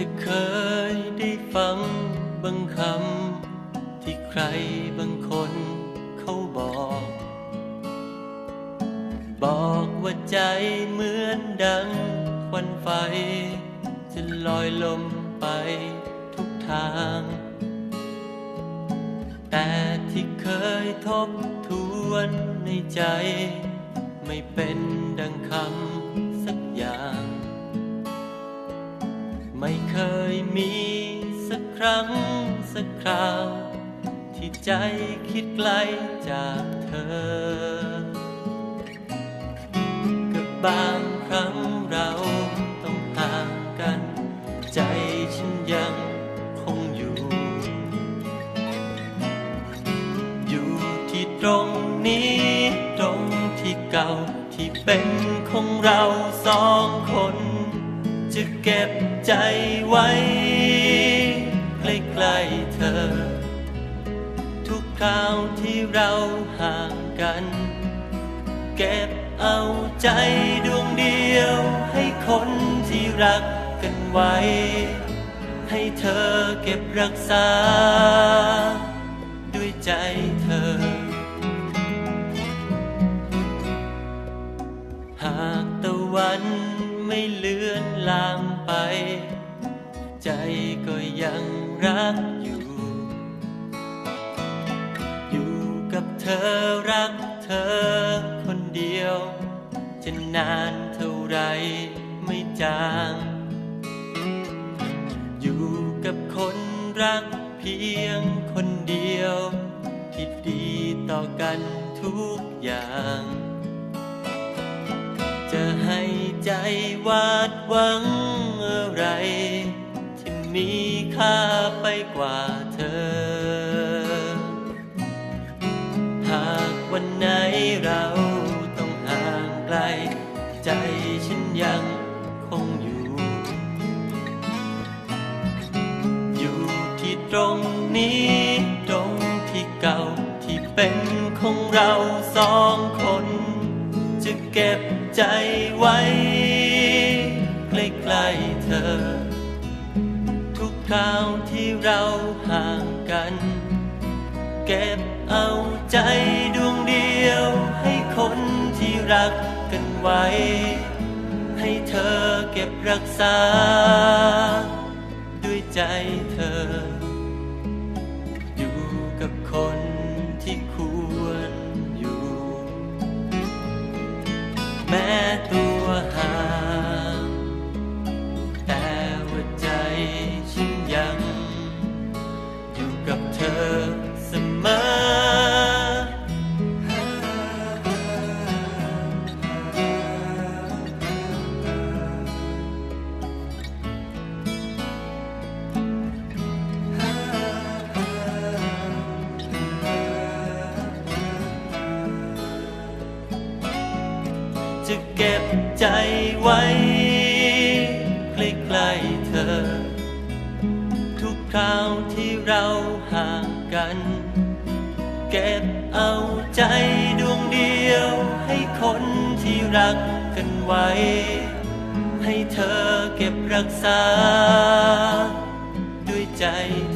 จะเคยได้ฟังบางคำที่ใครบางคนเขาบอก บอกว่าใจเหมือนดังควันไฟ จะลอยลมไปทุกทาง แต่ที่เคยทบทวนในใจ ไม่เป็นดังคำ ไม่เคยมีสักครั้งสักคราว ที่ใจคิดไกลจากเธอ กับบางครั้งเราต้องห่างกัน ใจฉันยังคงอยู่ อยู่ที่ตรงนี้ตรงที่เก่าที่เป็นของเราสองคน จะเก็บใจไว้ใกล้ๆเธอ ทุกคราวที่เราห่างกัน เก็บเอาใจดวงเดียวให้คนที่รักกันไว้ ให้เธอเก็บรักษา ด้วยใจเธอ หากตะวันไม่ลือน ลางไป ใจก็ยังรักอยู่ อยู่กับเธอรักเธอคนเดียว จะนานเท่าไรไม่จาง อยู่กับคนรักเพียงคนเดียว ที่ดีต่อกันทุกอย่าง จะให้ใจวาดหวังอะไร ที่มีค่าไปกว่าเธอ หากวันไหนเราต้องห่างไกล ใจฉันยังคงอยู่ อยู่ที่ตรงนี้ตรงที่เก่าที่เป็นของเราสองคน จะเก็บใจไว้ ใกล้ๆเธอ ทุกคราวที่เราห่างกัน เก็บเอาใจดวงเดียวให้คนที่รักกันไว้ ให้เธอเก็บรักษา ด้วยใจเธอ ใจไว้ใกล้ๆเธอ ทุกคราวที่เราห่างกัน เก็บเอาใจดวงเดียวให้คนที่รักกันไว้ ให้เธอเก็บรักษา ด้วยใจ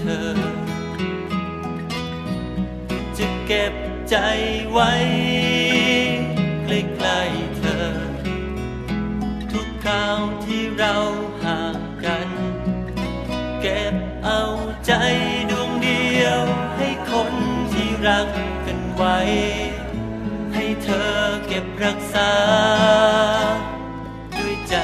เธอ จะเก็บใจไว้ ไว้ ให้เธอเก็บรักษา ด้วยใจ